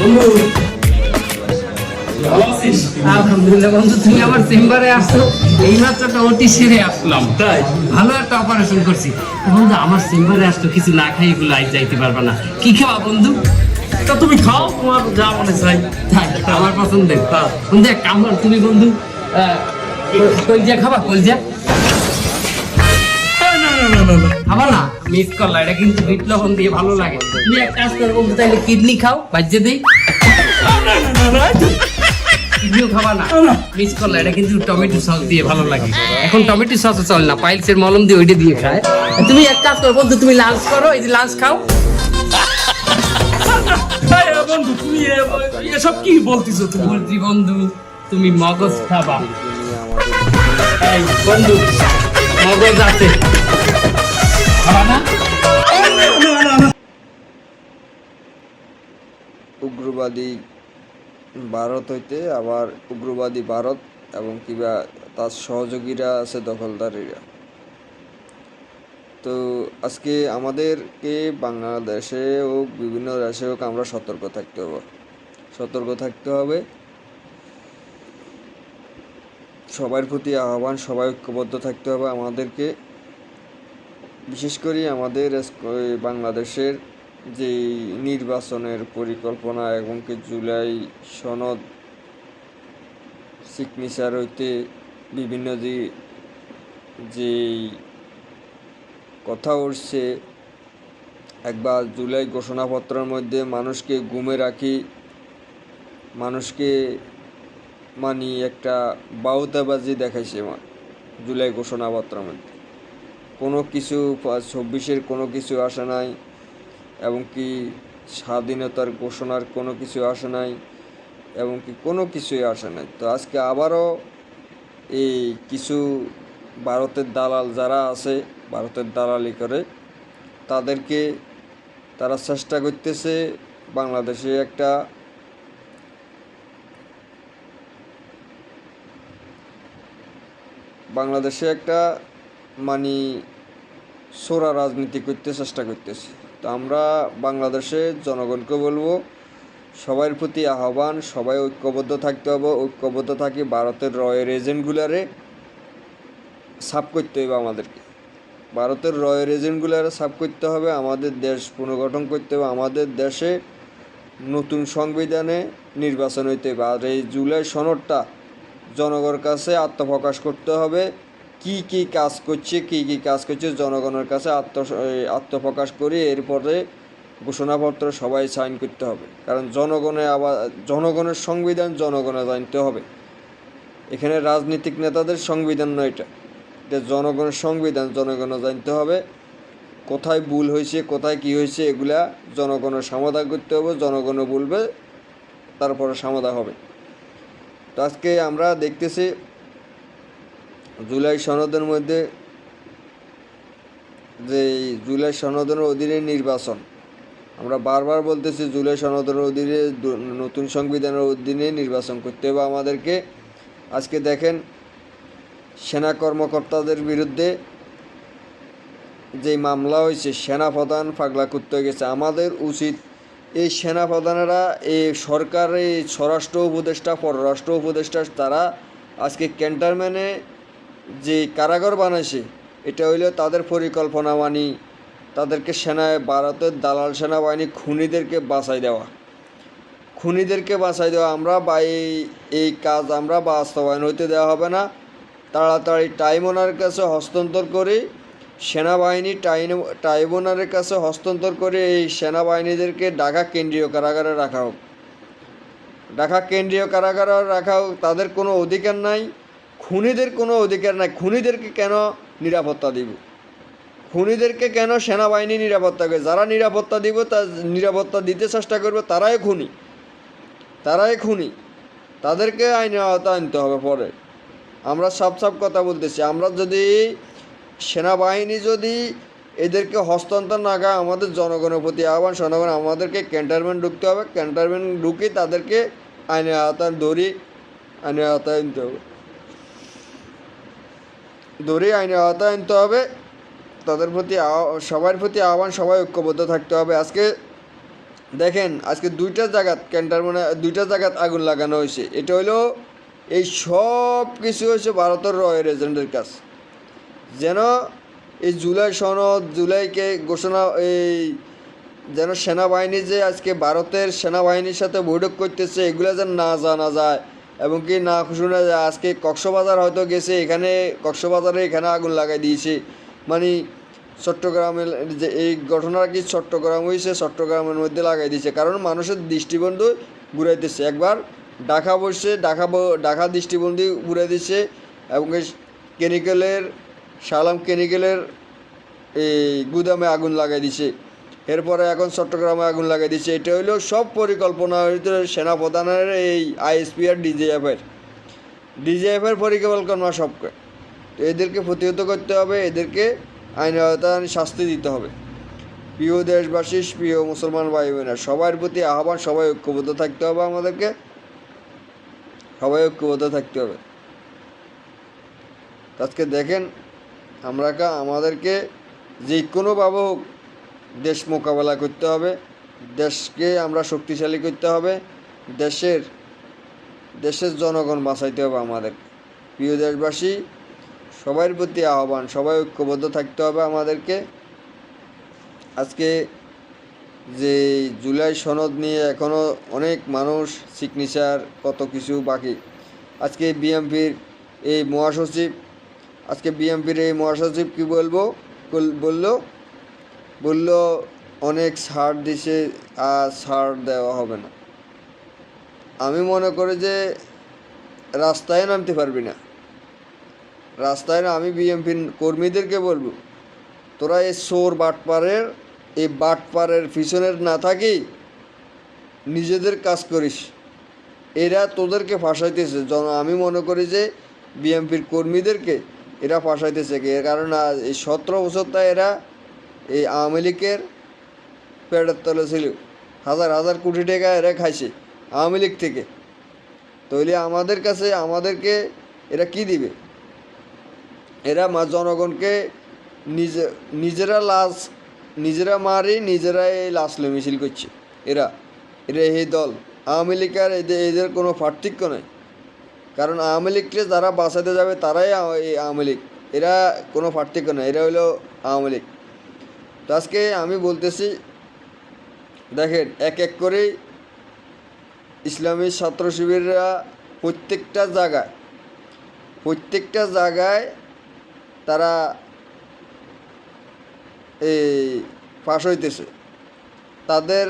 বন্ধু আলহামদুলিল্লাহ বন্ধু তুমি আমার চেম্বারে আসছো। এই মাত্র একটা সেরে আসলাম। তাই? ভালো একটা অপারেশন করছি। বন্ধু আমার চেম্বারে আসতো কিছু না খাই এগুলো আজ যাইতে পারবে না। কি খাওয়া বন্ধু? তা তুমি খাও তোমার যা মনে চাই। তাই আমার পছন্দের। বন্ধু এক কাম করো, তুমি বন্ধু কলজা খাবা কলজা মিস করলা এটা কিন্তু বিট লবণ দিয়ে ভালো লাগে। তুমি এক কাজ করো বন্ধু তাহলে কিডনি খাও বাজ্যে দেই। না না না। না কিডনিও খাবা না। মিস করলা এটা কিন্তু টমেটো সস দিয়ে ভালো লাগে। এখন টমেটো সস চল না পাইলসের মলম দিয়ে ওইটা দিয়ে খায়। তুমি এক কাজ করো বন্ধু তুমি লাঞ্চ করো এই যে লাঞ্চ খাও। বন্ধু তুমি এসব কি বলতিছো তুমি? বলছি বন্ধু তুমি মগজ খাবা। এই বন্ধু মগজ আছে। উগ্রবাদী ভারত হইতে আবার উগ্রবাদী ভারত এবং কিবা তার সহযোগীরা আছে দখলদারিরা। তো আজকে আমাদেরকে বাংলাদেশে হোক, বিভিন্ন দেশে হোক আমরা সতর্ক থাকতে হবে। সতর্ক থাকতে হবে। সবার প্রতি আহ্বান, সবাই ঐক্যবদ্ধ থাকতে হবে আমাদেরকে। বিশেষ করে আমাদের বাংলাদেশের যে নির্বাচনের পরিকল্পনা এবং কি জুলাই সনদ সিগনেচার হইতে বিভিন্ন যে যে কথা উঠছে, একবার জুলাই ঘোষণাপত্রের মধ্যে মানুষকে গুমে রাখি, মানুষকে মানি একটা বাউতাবাজি দেখাইছে জুলাই ঘোষণাপত্রের মধ্যে। কোনো কিছু চব্বিশের কোনো কিছু আসে নাই, এবং কি স্বাধীনতার ঘোষণার কোনো কিছু আসে নাই, এবং কি কোনো কিছুই আসে নাই। তো আজকে আবারও এই কিছু ভারতের দালাল যারা আছে, ভারতের দালালি করে, তাদেরকে তারা চেষ্টা করতেছে বাংলাদেশে একটা বাংলাদেশে একটা মানে সোরা রাজনীতি করতে চেষ্টা করতেছে। তো আমরা বাংলাদেশের জনগণকে বলব সবার প্রতি আহ্বান, সবাই ঐক্যবদ্ধ থাকতে হবে, ঐক্যবদ্ধ থাকি ভারতের রয়ের এজেন্টগুলারে সাফ করতে হবে আমাদেরকে। ভারতের রয়ের এজেন্টগুলারে সাফ করতে হবে, আমাদের দেশ পুনর্গঠন করতে হবে, আমাদের দেশে নতুন সংবিধানে নির্বাচন হইতে হবে। আর এই জুলাই সনদটা জনগণের কাছে আত্মপ্রকাশ করতে হবে। কি কি কাজ করছে, কি কি কাজ করছে, জনগণের কাছে আত্ম আত্মপ্রকাশ করে এরপরে ঘোষণাপত্র সবাই সাইন করতে হবে। কারণ জনগণে আবার, জনগণের সংবিধান জনগণে জানতে হবে। এখানে রাজনীতিক নেতাদের সংবিধান নয় এটা। এটা জনগণের সংবিধান জনগণে জানতে হবে, কোথায় ভুল হয়েছে, কোথায় কি হয়েছে, এগুলা জনগণের সমাধান করতে হবে, জনগণও বলবে, তারপরে সমাধান হবে। তো আজকে আমরা দেখতেছি জুলাই সনদের মধ্যে যে জুলাই সনদের অধীনে নির্বাচন, আমরা বারবার বলতেছি জুলাই সনদের অধীনে নতুন সংবিধানের অধীনে নির্বাচন করতে হবে। আমাদেরকে আজকে দেখেন সেনা কর্মকর্তাদের বিরুদ্ধে যে মামলা হয়েছে, সেনাপ্রধান পাগলা করতে গেছে। আমাদের উচিত এই সেনাপ্রধানেরা, এই সরকারের স্বরাষ্ট্র উপদেষ্টা, পররাষ্ট্র উপদেষ্টা, তারা আজকে ক্যান্টারম্যানে যে কারাগার বানাইছে, এটা হইল তাদের পরিকল্পনা মানি তাদেরকে সেনায় ভারতের দালাল সেনাবাহিনী খুনিদেরকে বাঁচাই দেওয়া। খুনিদেরকে বাঁচাই দেওয়া, আমরা বা এই এই কাজ আমরা বাস্তবায়ন হইতে দেওয়া হবে না। তাড়াতাড়ি টাইমোনার কাছে হস্তান্তর করে, সেনাবাহিনী ট্রাইব্যুনালের কাছে হস্তান্তর করে এই সেনাবাহিনীদেরকে ঢাকা কেন্দ্রীয় কারাগারে রাখা হোক। ঢাকা কেন্দ্রীয় কারাগারে রাখা হোক, তাদের কোনো অধিকার নাই। খুনিদের কোনো অধিকার নাই। খুনিদেরকে কেন নিরাপত্তা দিব? খুনিদেরকে কেন সেনাবাহিনী নিরাপত্তা করে যারা নিরাপত্তা দিব, তা নিরাপত্তা দিতে চেষ্টা করবে, তারাই খুনি। তারাই খুনি। তাদেরকে আইনের আওতায় আনতে হবে পরে। আমরা সাফ সাফ কথা বলতেছি। আমরা যদি সেনাবাহিনী যদি এদেরকে হস্তান্তর না করে, আমাদের জনগণের প্রতি আহ্বান জনগণ আমাদেরকে ক্যান্টারমেন্ট ঢুকতে হবে। ক্যান্টারমেন্ট ঢুকে তাদেরকে আইনের আওতায় ধরি আইনের আওতায় আনতে হবে। ধরে আইনের আওতায় আনতে হবে। তাদের প্রতি সবার প্রতি আহ্বান, সবাই ঐক্যবদ্ধ থাকতে হবে। আজকে দেখেন, আজকে দুইটা জায়গাত ক্যান্টারমনে দুইটা জায়গাত আগুন লাগানো হয়েছে। এটা হলো এই সব কিছু হয়েছে ভারতের রয়ের এজেন্টের কাজ। যেন এই জুলাই সনদ, জুলাইকে ঘোষণা, এই যেন সেনাবাহিনী যে আজকে ভারতের সেনাবাহিনীর সাথে বৈঠক করতেছে, এগুলো যেন না জানা যায়। এবং কি না শোনা যায় আজকে কক্সবাজার হয়তো গেছে, এখানে কক্সবাজারে এখানে আগুন লাগাই দিয়েছে। মানে চট্টগ্রামের যে এই ঘটনাটা কি চট্টগ্রাম হয়েছে, চট্টগ্রামের মধ্যে লাগাই দিয়েছে। কারণ মানুষের দৃষ্টিবন্ধু ঘুরাইতেছে। একবার ডাকা বসছে ডাকা ডাকা ঢাকা দৃষ্টিবন্দি ঘুরে দিচ্ছে এবং কেমিক্যালের সালাম কেমিক্যালের এই গুদামে আগুন লাগাই দিছে এরপরে এখন চট্টগ্রামে আগুন লাগাই দিচ্ছে এটা হইল সব পরিকল্পনা হইতে সেনাপ্রধানের এই আইএসপি আর ডিজিএফের। ডিজিএফের পরিকল্পনা সব তো এদেরকে প্রতিহত করতে হবে, এদেরকে আইন আওতায় শাস্তি দিতে হবে। প্রিয় দেশবাসী, প্রিয় মুসলমান ভাই বোনেরা সবার প্রতি আহ্বান, সবাই ঐক্যবদ্ধ থাকতে হবে আমাদেরকে। সবাই ঐক্যবদ্ধ থাকতে হবে। আজকে দেখেন, আমরা আমাদেরকে যে কোনোভাবে হোক দেশ মোকাবেলা করতে হবে, দেশকে আমরা শক্তিশালী করতে হবে, দেশের দেশের জনগণ বাঁচাইতে হবে আমাদের। প্রিয় দেশবাসী সবার প্রতি আহ্বান, সবাই ঐক্যবদ্ধ থাকতে হবে আমাদেরকে। আজকে যে জুলাই সনদ নিয়ে এখনও অনেক মানুষ সিগনেচার কত কিছু বাকি। আজকে বিএমপির এই মহাসচিব, আজকে বিএমপির এই মহাসচিব কি বলব? বল- বলল বলল, অনেক ছাড় দিছে, আর ছাড় দেওয়া হবে না। আমি মনে করি যে, রাস্তায় নামতে পারবি না। রাস্তায় আমি বিএমপির কর্মীদেরকে বলব, তোরা এই সোর বাটপারের, এই বাটপারের পিছনের না থাকি, নিজেদের কাজ করিস। এরা তোদেরকে ফাঁসাইতেছে। জন, আমি মনে করি যে, বিএমপির কর্মীদেরকে এরা ফাঁসাইতেছে। কারণ এই সতেরো বছর বছরটা এরা এই আওয়ামী লীগের পেটের তলে ছিল। হাজার হাজার কোটি টাকা এরা খাইছে আওয়ামী লীগ থেকে। তাহলে আমাদের কাছে, আমাদেরকে এরা কি দিবে? এরা মা, জনগণকে নিজে, নিজেরা লাশ, নিজেরা মারি, নিজেরা এই লাশ মিছিল করছে। এরা এরা এই দল। আওয়ামী লীগ আর এদের এদের কোনো পার্থক্য নেই। কারণ আওয়ামী লীগকে যারা বাঁচাতে যাবে, তারাই এই আওয়ামী লীগ। এরা কোনো পার্থক্য নেই। এরা হলো আওয়ামী লীগ। তো আজকে আমি বলতেছি, দেখেন, এক এক করেই ইসলামী ছাত্র শিবিররা প্রত্যেকটা জায়গায় প্রত্যেকটা জায়গায় তারা এই পাশ হইতেছে। তাদের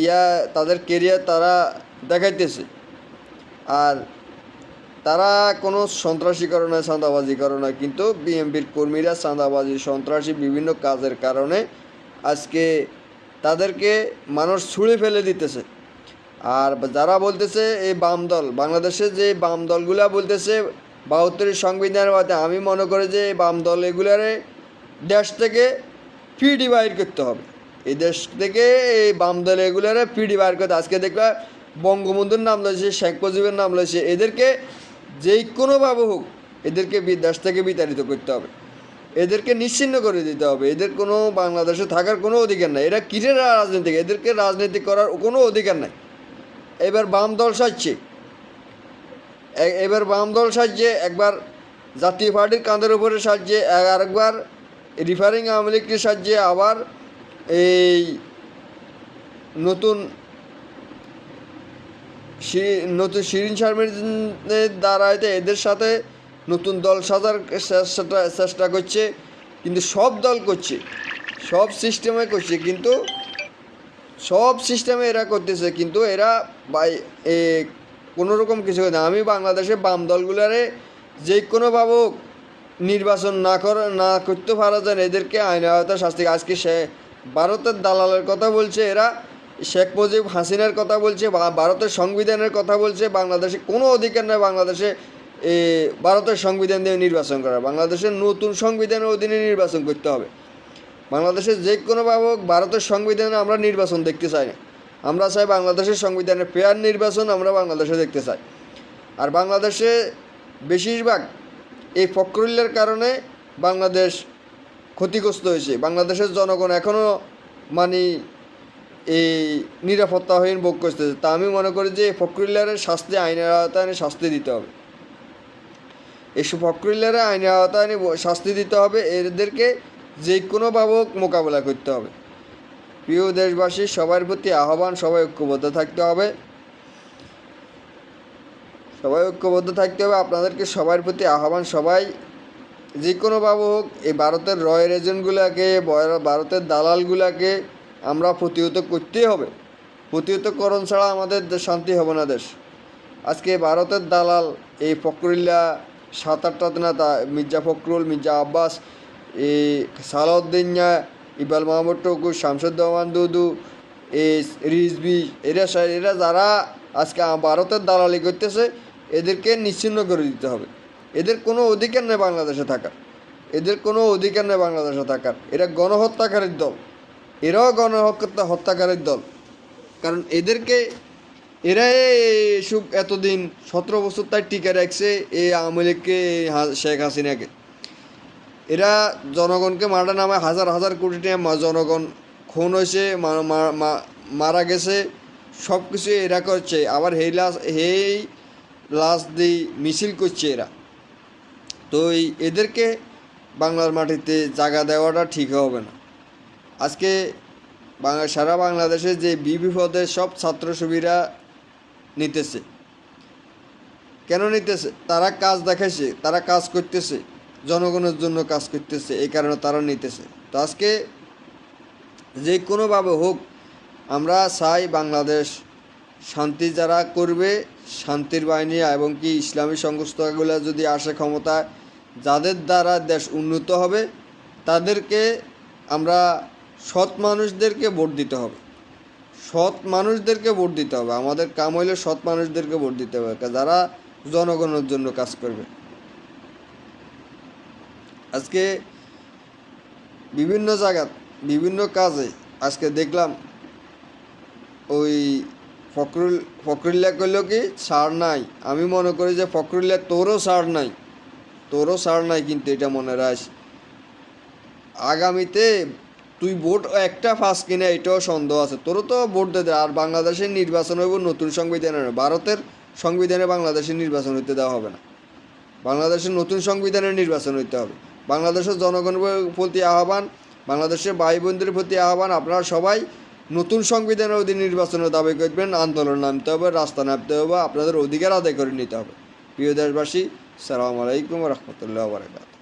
ইয়া, তাদের কেরিয়ার তারা দেখাইতেছে। আর তারা কোনো সন্ত্রাসী করে না চাঁদাবাজি করে না কিন্তু বিএমপির কর্মীরা চাঁদাবাজি, সন্ত্রাসী বিভিন্ন কাজের কারণে আজকে তাদেরকে মানুষ ছুঁড়ে ফেলে দিতেছে। আর যারা বলতেছে এই বাম দল বাংলাদেশের যে বাম দলগুলা বলতেছে বাহাত্তরের সংবিধানের মধ্যে আমি মনে করি যে এই বাম দল এগুলারে দেশ থেকে ফিডি ডিভাইড করতে হবে। এই দেশ থেকে এই বাম দল এগুলারে ফিডি বাইর করতে আজকে দেখবা বঙ্গবন্ধুর নাম লয়েছে শেখ মুজিবের নাম লয়েছে এদেরকে যেই কোনোভাবে হোক, এদেরকে দেশ থেকে বিতাড়িত করতে হবে। এদেরকে নিশ্চিন্ন করে দিতে হবে। এদের কোনো বাংলাদেশে থাকার কোনো অধিকার নাই। এরা কিসের রাজনীতি এদেরকে রাজনীতি করার কোনো অধিকার নাই। এবার বাম দল সাজছে। এবার বাম দল সাজছে, একবার জাতীয় পার্টির কাঁধের উপরে সাজছে আরেকবার রিফারিং আওয়ামী লীগকে সাজছে, আবার এই নতুন নতুন শিরিন শারমিনের দ্বারা হয়তো এদের সাথে নতুন দল সাজার চেষ্টা করছে। কিন্তু সব দল করছে। সব সিস্টেমে করছে। কিন্তু সব সিস্টেমে এরা করতেছে। কিন্তু এরা বাই কোনো রকম কিছু না। আমি বাংলাদেশে বাম দলগুলারে যে কোনোভাবে নির্বাচন না করে না করতে পারা যায় এদেরকে আইন আওতায় শাস্তি আজকে সে ভারতের দালালের কথা বলছে এরা। শেখ মুজিব হাসিনার কথা বলছে বা- ভারতের সংবিধানের কথা বলছে, বাংলাদেশে কোনো অধিকার নেই বাংলাদেশে ভারতের সংবিধান দিয়ে নির্বাচন করা। বাংলাদেশের নতুন সংবিধানের অধীনে নির্বাচন করতে হবে। বাংলাদেশের যে কোনোভাবে হোক ভারতের সংবিধানে আমরা নির্বাচন দেখতে চাই না। আমরা চাই বাংলাদেশের সংবিধানে ফেয়ার নির্বাচন আমরা বাংলাদেশে দেখতে চাই। আর বাংলাদেশে বেশিরভাগ এই ফকরুল্লের কারণে বাংলাদেশ ক্ষতিগ্রস্ত হয়েছে। বাংলাদেশের জনগণ এখনও মানে এই নিরাপত্তাহীন ভোগ করতেছে তা আমি মনে করি যে ফখরুল্লাহের শাস্তি, আইনের আওতায় শাস্তি দিতে হবে। এসব ফখরুল্লাহের আইনের আওতায় শাস্তি দিতে হবে, এদেরকে যে কোনোভাবে হোক মোকাবেলা করতে হবে। প্রিয় দেশবাসী, সবার প্রতি আহ্বান, সবাই ঐক্যবদ্ধ থাকতে হবে। সবাই ঐক্যবদ্ধ থাকতে হবে, আপনাদেরকে সবার প্রতি আহ্বান, সবাই যে কোনোভাবে হোক, এই ভারতের রয়ের এজেন্টগুলোকে ভারতের দালালগুলোকে আমরা প্রতিহত করতেই হবে। প্রতিহতকরণ ছাড়া আমাদের শান্তি হবে না দেশ। আজকে ভারতের দালাল, এই ফখরুল্লাহ সাত আটটা নেতা মির্জা ফখরুল, মির্জা আব্বাস, এই সালাউদ্দিনা ইকবাল মাহমুদ টুকু শামসুদ্দমান দুদু, এই রিজবি এরা এরা যারা আজকে ভারতের দালালি করতেছে, এদেরকে নিশ্চিন্ন করে দিতে হবে। এদের কোনো অধিকার নেই বাংলাদেশে থাকার। এদের কোনো অধিকার নেই বাংলাদেশে থাকার। এরা গণহত্যাকারীর দল। এরাও গণহত্যা হত্যাকারীর দল। কারণ এদেরকে এরা এসব এতদিন সতেরো বছর তাই টিকে রাখছে এই আওয়ামী লীগকে শেখ হাসিনাকে। এরা জনগণকে মারা নামে হাজার হাজার কোটি টাকা জনগণ খুন হয়েছে মারা গেছে সব কিছু এরা করছে। আবার হেই লাশ হেই লাশ দিয়ে মিছিল করছে এরা। তো এদেরকে বাংলার মাটিতে জায়গা দেওয়াটা ঠিক হবে না। আজকে বাংলা সারা বাংলাদেশে যে বিবিপদে সব ছাত্র শিবিরা নিতেছে। কেন নিতেছে? তারা কাজ দেখাইছে, তারা কাজ করতেছে, জনগণের জন্য কাজ করতেছে, এই কারণে তারা নিতেছে। তো আজকে যে কোনোভাবে হোক, আমরা চাই বাংলাদেশ শান্তি যারা করবে, শান্তির বাহিনী এবং কি ইসলামী সংস্থাগুলো যদি আসে ক্ষমতায়, যাদের দ্বারা দেশ উন্নত হবে, তাদেরকে আমরা সৎ মানুষদেরকে ভোট দিতে হবে। সৎ মানুষদেরকে ভোট দিতে হবে। আমাদের কাম হইলে সৎ মানুষদেরকে ভোট দিতে হবে। যারা জনগণের জন্য কাজ করবে। আজকে বিভিন্ন জায়গা বিভিন্ন কাজে আজকে দেখলাম ওই ফখরুল, ফখরুল্লাহ করল কি সার নাই। আমি মনে করি যে ফখরুল্লাহ, তোরও সার নাই। তোরও সার নাই কিন্তু এটা মনে রাখ। আগামীতে তুই ভোট একটা ফাঁস কিনা এটাও সন্দেহ আছে। তোরও তো ভোট দে আর বাংলাদেশের নির্বাচন হইব নতুন সংবিধানের। ভারতের সংবিধানে বাংলাদেশের নির্বাচন হইতে দেওয়া হবে না। বাংলাদেশের নতুন সংবিধানের নির্বাচন হইতে হবে। বাংলাদেশের জনগণের প্রতি আহ্বান, বাংলাদেশের ভাই বোনদের প্রতি আহ্বান, আপনারা সবাই নতুন সংবিধানের অধীন নির্বাচনের দাবি করবেন, আন্দোলন নামতে হবে, রাস্তা নামতে হবে, আপনাদের অধিকার আদায় করে নিতে হবে। প্রিয় দেশবাসী, সালাম আলাইকুম রহমতুল্লাহ বারকাত